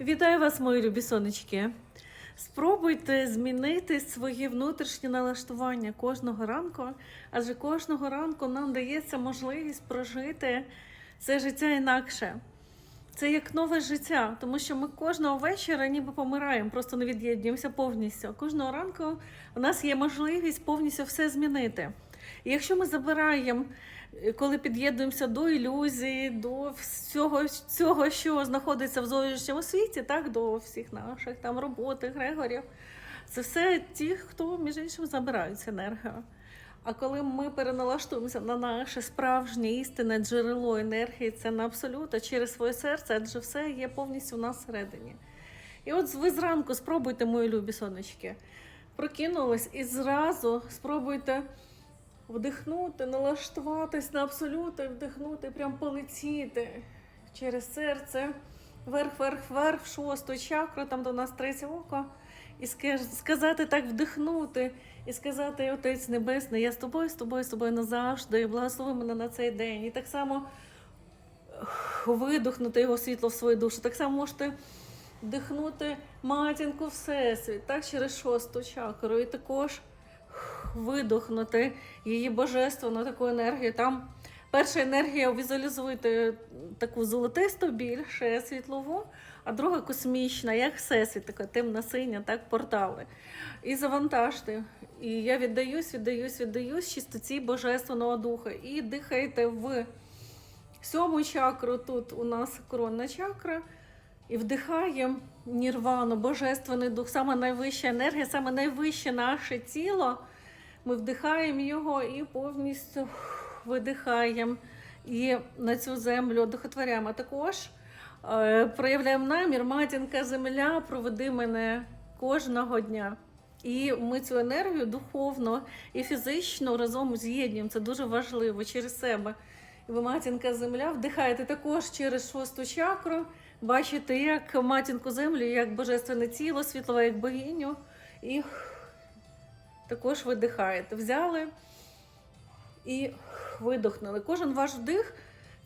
Вітаю вас, мої любі сонечки. Спробуйте змінити своє внутрішнє налаштування кожного ранку, адже кожного ранку нам дається можливість прожити це життя інакше. Це як нове життя, тому що ми кожного вечора ніби помираємо, просто не від'єднуємося повністю. Кожного ранку у нас є можливість повністю все змінити. І якщо ми забираємо, е, коли під'єднуємося до ілюзії, до всього цього, що знаходиться в зовнішньому світі, так, до всіх наших там роботи, Грегорів, це все ті, хто, між іншим, забирають енергію. А коли ми переналаштуємося на наше справжнє істинне джерело енергії, це на абсолютно через своє серце, адже все є повністю в нас всередині. І от ви зранку спробуйте, мої любі сонечки, прокинулись і зразу спробуйте вдихнути, налаштуватись на абсолют, і вдихнути, прям полетіти через серце, вверх, вверх, вверх, в шосту чакру, там до нас третє око. І сказати так, вдихнути, і сказати, Отець Небесний, я з тобою, з тобою, з тобою назавжди, благослови мене на цей день. І так само ех, видихнути його світло в свою душу. Так само можете вдихнути матінку Всесвіт, так, через шосту чакру. І також видохнути її божественну таку енергію. Там перша енергія візуалізуйте таку золотисту, більше світлову, а друга космічна, як всесвіт, така темна синя, так, портали. І завантажте. І я віддаюсь, віддаюсь, віддаюсь чистоті Божественного Духа. І дихайте в сьому чакру. Тут у нас коронна чакра. І вдихаємо нірвану, божественний дух, саме найвища енергія, саме найвище наше тіло. Ми вдихаємо його і повністю видихаємо. І на цю землю одухотворяємо. А також е, проявляємо намір, матінка земля, проведи мене кожного дня. І ми цю енергію духовно і фізично разом з'єднуємо. Це дуже важливо через себе. І ви, матінка земля, вдихаєте також через шосту чакру. Бачите, як матінку землю, як божественне тіло, світлове, як богиню. І також видихаєте. Взяли і видохнули. Кожен ваш вдих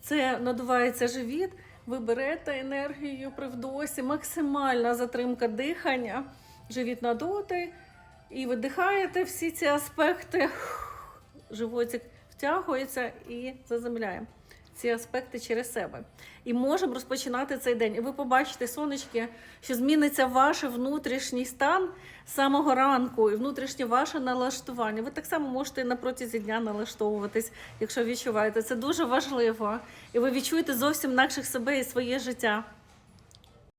це надувається живіт. Ви берете енергію при вдосі, максимальна затримка дихання, живіт надутий, і видихаєте всі ці аспекти. Животик втягується і заземляємо ці аспекти через себе. І можемо розпочинати цей день. І ви побачите, сонечки, що зміниться ваш внутрішній стан самого ранку і внутрішнє ваше налаштування. Ви так само можете на протязі дня налаштовуватись, якщо відчуваєте. Це дуже важливо. І ви відчуєте зовсім інакших себе і своє життя.